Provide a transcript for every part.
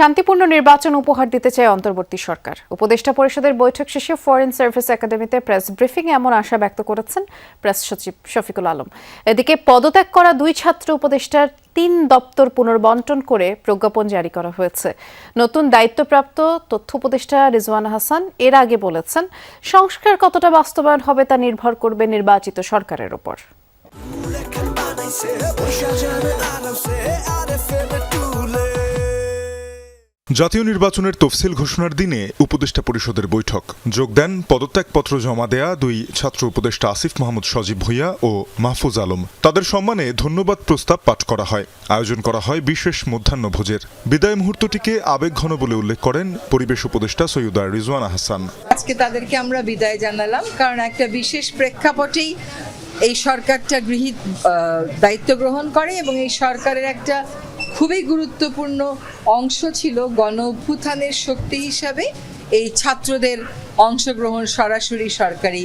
শান্তিপূর্ণ নির্বাচন উপহার দিতে চায় অন্তর্বর্তী সরকার। উপদেষ্টা পরিষদের বৈঠক শেষে ফরেন সার্ভিস একাডেমিতে প্রেস ব্রিফিং এমন আশা ব্যক্ত করেছেন প্রেস সচিব শফিকুল আলম। এদিকে পদত্যাগ করা দুই ছাত্র উপদেষ্টার তিন দপ্তর পুনর্বন্টন করে প্রজ্ঞাপন জারি করা হয়েছে। নতুন দায়িত্বপ্রাপ্ত তথ্য উপদেষ্টা রিজওয়ান হাসান এর আগে বলেছেন, সংস্কার কতটা বাস্তবায়ন হবে তা নির্ভর করবে নির্বাচিত সরকারের ওপর। জাতীয় নির্বাচনের তফসিল ঘোষণার দিনে উপদেষ্টা পরিষদের বৈঠক। যোগ দেন পদত্যাগপত্র জমা দেয়া দুই ছাত্র উপদেষ্টা আসিফ মাহমুদ সজীব ভুইয়া ও মাহফুজ আলম। তাদের সম্মানে ধন্যবাদ প্রস্তাব পাঠ করা হয়। আয়োজন করা হয় বিশেষ মধ্যাহ্ন ভোজের। বিদায় মুহূর্তটিকে আবেগঘন বলে উল্লেখ করেন পরিবেশ উপদেষ্টা সৈয়দা রিজওয়ানা হাসান আজকে তাদেরকে আমরা বিদায় জানালাম, কারণ একটা বিশেষ প্রেক্ষাপটেই এই সরকারটা গৃহীত দায়িত্ব গ্রহণ করে এবং এই সরকারের একটা খুবই গুরুত্বপূর্ণ অংশ ছিল গণ অভ্যুত্থানের শক্তি হিসাবে এই ছাত্রদের অংশগ্রহণ সরাসরি সরকারি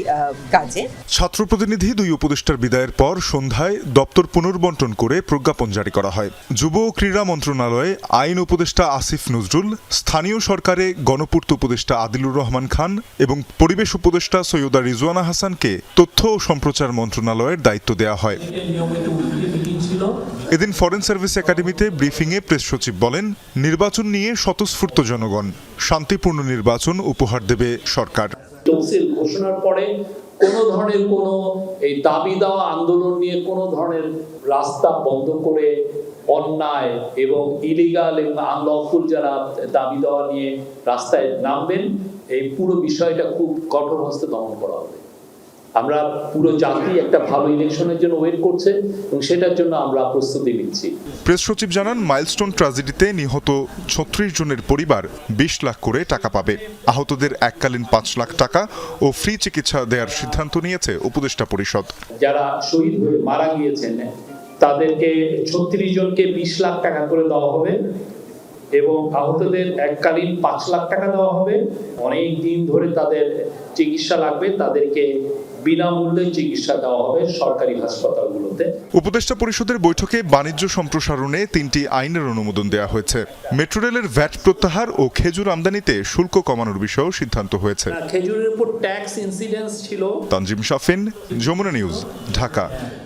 কাজে। ছাত্র প্রতিনিধি দুই উপদেষ্টার বিদায়ের পর সন্ধ্যায় দপ্তর পুনর্বন্টন করে প্রজ্ঞাপন জারি করা হয়। যুব ও ক্রীড়া মন্ত্রণালয়ে আইন উপদেষ্টা আসিফ নজরুল, স্থানীয় সরকারে গণপূর্ত উপদেষ্টা আদিলুর রহমান খান এবং পরিবেশ উপদেষ্টা সৈয়দা রিজওয়ানা হাসানকে তথ্য ও সম্প্রচার মন্ত্রণালয়ের দায়িত্ব দেওয়া হয়। ছিল। এদিন ফরেন সার্ভিস একাডেমিতে ব্রিফিংয়ে প্রেস সচিব বলেন নির্বাচন নিয়ে স্বতঃস্ফূর্ত জনগণ শান্তিপূর্ণ নির্বাচন উপহার দেবে সরকার। তফসিল ঘোষণার পরে কোনো ধরনের কোনো এই দাবি দেওয়া আন্দোলন নিয়ে কোনো ধরনের রাস্তা বন্ধ করে অন্যায় এবং ইলিগাল এবং আনলফুল যারা দাবি দেওয়া নিয়ে রাস্তায় নামবেন এই পুরো বিষয়টা খুব কঠোর হস্তে দমন করা হবে। আমরা পুরো জাতি একটা ভালো ইলেকশনের জন্য ওয়েট করছে এবং সেটার জন্য আমরা প্রস্তুতি নিচ্ছি। প্রেস সচিব জানান মাইলস্টোন ট্র্যাজেডিতে নিহত ছত্রিশ জনের পরিবার বিশ লাখ করে টাকা পাবে। আহতদের এককালীন পাঁচ লাখ টাকা ও ফ্রি চিকিৎসা দেওয়ার সিদ্ধান্ত নিয়েছে উপদেষ্টা পরিষদ। যারা শহীদ হয়ে মারা গিয়েছেন তাদেরকে ছত্রিশ জনকে বিশ লাখ টাকা করে দেওয়া হবে। এবং আহতদের এককালীন পাঁচ লাখ টাকা দেওয়া হবে। অনেক দিন ধরে তাদের চিকিৎসা লাগবে তাদেরকে বিনামূল্যে চিকিৎসা দেওয়া হবে সরকারি হাসপাতালগুলোতে। উপদেষ্টা পরিষদের বৈঠকে বাণিজ্য সম্প্রসারণে তিনটি আইনের অনুমোদন দেওয়া হয়েছে। মেট্রো রেলের ভ্যাট প্রত্যাহার ও খেজুর আমদানিতে শুল্ক কমানোর বিষয়েও সিদ্ধান্ত হয়েছে। খেজুরের উপর ট্যাক্স ইনসিডেন্স ছিল। তানজিম শাফিন যমুনা নিউজ ঢাকা।